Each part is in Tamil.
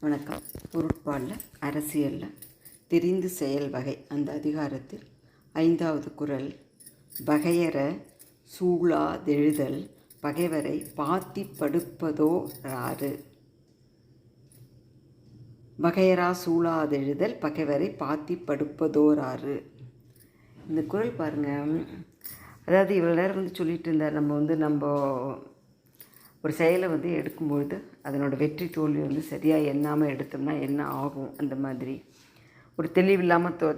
வணக்கம். பொருட்பாலில் அரசியலில். தெரிந்து செயல் வகை. அந்த அதிகாரத்தில் ஐந்தாவது குறள் பகையற சூழாதெழுதல் பகைவரை பாத்தி படுப்பதோ ராறு. பகையரா சூழாதெழுதல் பகைவரை பாத்தி படுப்பதோராறு இந்த குறள் பாருங்கள் அதாவது இவ்வளோ நேரம் வந்து சொல்லிட்டு இருந்தார் நம்ம வந்து நம்ம ஒரு செயலை வந்து எடுக்கும்பொழுது அதனோட வெற்றி தோல்வி வந்து சரியாக எண்ணாமல் எடுத்தோம்னா என்ன ஆகும் அந்த மாதிரி. ஒரு தெளிவில்லாமல் தொ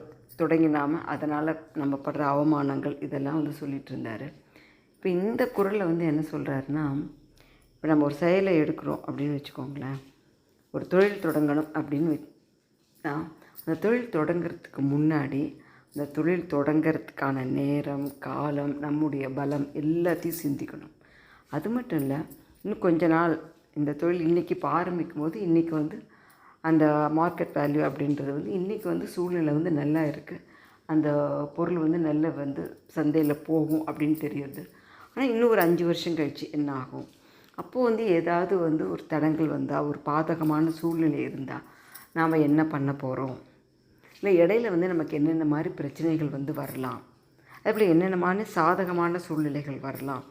தொடங்கினாமல் அதனால் நம்ம படுற அவமானங்கள் இதெல்லாம் வந்து சொல்லிகிட்டு இருந்தார். இப்போ இந்த குரலில் வந்து என்ன சொல்கிறாருன்னா இப்போ நம்ம ஒரு செயலை எடுக்கிறோம் அப்படின்னு வச்சுக்கோங்களேன். ஒரு தொழில் தொடங்கணும் அப்படின்னு வச்சா அந்த தொழில் தொடங்கிறதுக்கு முன்னாடி அந்த தொழில் தொடங்கிறதுக்கான நேரம் காலம் நம்முடைய பலம் எல்லாத்தையும் சிந்திக்கணும். அது மட்டும் இல்லை இன்னும் கொஞ்ச நாள் இந்த தொழில் இன்றைக்கி இப்போ ஆரம்பிக்கும் போது இன்றைக்கி வந்து அந்த மார்க்கெட் வேல்யூ அப்படின்றது வந்து இன்றைக்கி வந்து சூழ்நிலை வந்து நல்லா இருக்குது அந்த பொருள் வந்து நல்ல வந்து சந்தையில் போகும் அப்படின்னு தெரியுது. ஆனால் இன்னும் ஒரு அஞ்சு வருஷம் கழித்து என்ன ஆகும்? அப்போது வந்து ஏதாவது வந்து ஒரு தடங்கள் வந்தால் ஒரு பாதகமான சூழ்நிலை இருந்தால் நாம் என்ன பண்ண போகிறோம் இல்லை இடையில வந்து நமக்கு என்னென்ன மாதிரி பிரச்சனைகள் வந்து வரலாம்? அதுபோல் என்னென்னமான சாதகமான சூழ்நிலைகள் வரலாம்?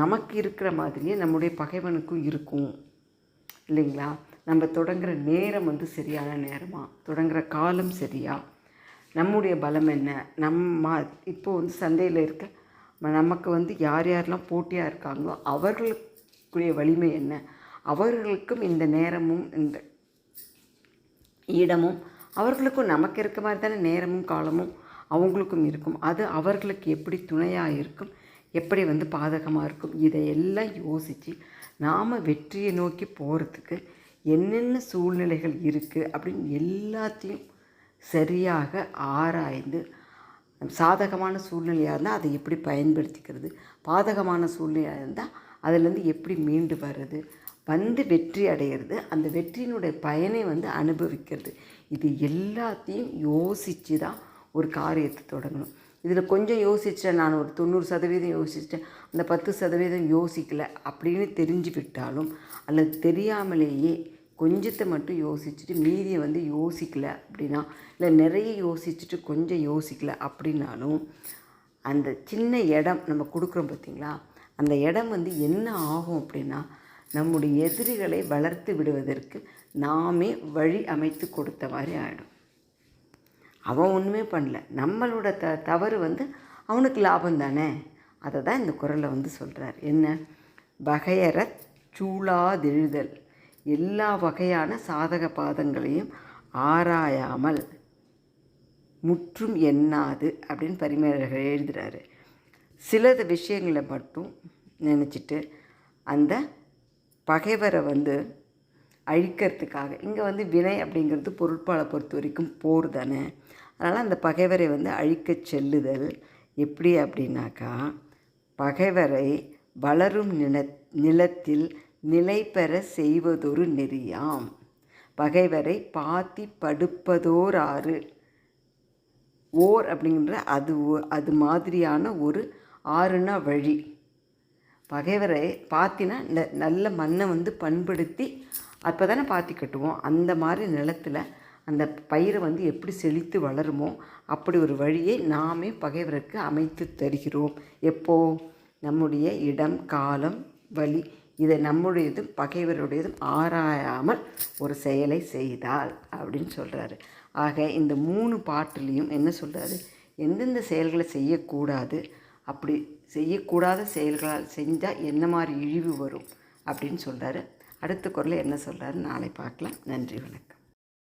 நமக்கு இருக்கிற மாதிரியே நம்முடைய பகைவனுக்கும் இருக்கும். இல்லைங்களா? நம்ம தொடங்குற நேரம் வந்து சரியான நேரமாக தொடங்குகிற காலம் சரியா? நம்முடைய பலம் என்ன? நம்ம இப்போ வந்து சந்தையில் இருக்க நமக்கு வந்து யார் யாரெல்லாம் போட்டியாக இருக்காங்களோ அவர்களுக்குரிய வலிமை என்ன? அவர்களுக்கும் இந்த நேரமும் இந்த இடமும் அவர்களுக்கும் நமக்கு இருக்க மாதிரி தானே நேரமும் காலமும் அவங்களுக்கும் இருக்கும். அது அவர்களுக்கு எப்படி துணையாக இருக்கும்? எப்படி வந்து பாதகமாக இருக்கும்? இதையெல்லாம் யோசித்து நாம் வெற்றியை நோக்கி போகிறதுக்கு என்னென்ன சூழ்நிலைகள் இருக்குது அப்படின்னு எல்லாத்தையும் சரியாக ஆராய்ந்து சாதகமான சூழ்நிலையாக இருந்தால் அதை எப்படி பயன்படுத்திக்கிறது? பாதகமான சூழ்நிலையாக இருந்தால் அதிலேருந்து எப்படி மீண்டு வர்றது? வந்து வெற்றி அடையிறது அந்த வெற்றியினுடைய பயனை வந்து அனுபவிக்கிறது. இது எல்லாத்தையும் யோசித்து தான் ஒரு காரியத்தை தொடங்கணும். இதில் கொஞ்சம் யோசிச்சிட்டேன் நான் ஒரு தொண்ணூறு சதவீதம் யோசிச்சிட்டேன். அந்த பத்து சதவீதம் யோசிக்கலை அப்படின்னு தெரிஞ்சு விட்டாலும் அல்லது தெரியாமலேயே கொஞ்சத்தை மட்டும் யோசிச்சுட்டு மீதியை வந்து யோசிக்கலை அப்படின்னா இல்லை நிறைய யோசிச்சுட்டு கொஞ்சம் யோசிக்கலை அப்படின்னாலும் அந்த சின்ன இடம் நம்ம கொடுக்குறோம் பார்த்திங்களா? அந்த இடம் வந்து என்ன ஆகும் அப்படின்னா நம்முடைய எதிரிகளை வளர்த்து விடுவதற்கு நாமே வழி அமைத்து கொடுத்த மாதிரி ஆகிடும் அவன் ஒன்றுமே பண்ணல. நம்மளோட த தவறு வந்து அவனுக்கு லாபம் தானே? அதை தான் இந்த குரலை வந்து சொல்கிறார் என்ன? வகையற சூழாதெழுதல். எல்லா வகையான சாதக பாதங்களையும் ஆராயாமல் முற்றும் எண்ணாது அப்படின்னு பரிமேலர்கள் எழுதுகிறாரு சிலது விஷயங்களை மட்டும் நினச்சிட்டு அந்த பகைவரை வந்து அழிக்கிறதுக்காக இங்கே வந்து வினை அப்படிங்கிறது பொருட்பாலை பொறுத்த வரைக்கும் போர் தானே? அதனால் அந்த பகைவரை வந்து அழிக்கச் செல்லுதல் எப்படி அப்படின்னாக்கா பகைவரை வளரும் நில நிலத்தில் நிலை பெற செய்வதொரு நெறியாம். பகைவரை பாத்தி படுப்பதோர் ஆறு ஓர் அப்படிங்கிற அது அது மாதிரியான ஒரு ஆறுனா வழி. பகைவரை பாத்தினா நல்ல மண்ணை வந்து பண்படுத்தி அப்போ தானே பாத்தி கட்டுவோம். அந்த மாதிரி நிலத்தில் அந்த பயிரை வந்து எப்படி செழித்து வளருமோ அப்படி ஒரு வழியை நாமே பகைவருக்கு அமைத்து தருகிறோம். எப்போ? நம்முடைய இடம் காலம் வழி இதை நம்முடையதும் பகைவருடையதும் ஆராயாமல் ஒரு செயலை செய்தால் அப்படின்னு சொல்கிறாரு ஆக இந்த மூணு பாட்டுலேயும் என்ன சொல்கிறாரு எந்தெந்த செயல்களை செய்யக்கூடாது அப்படி செய்யக்கூடாத செயல்களால் செஞ்சால் என்ன மாதிரி இழிவு வரும் அப்படின்னு சொல்கிறாரு அடுத்த குரலை என்ன சொல்கிறாரு நாளை பார்க்கலாம். நன்றி வணக்கம்.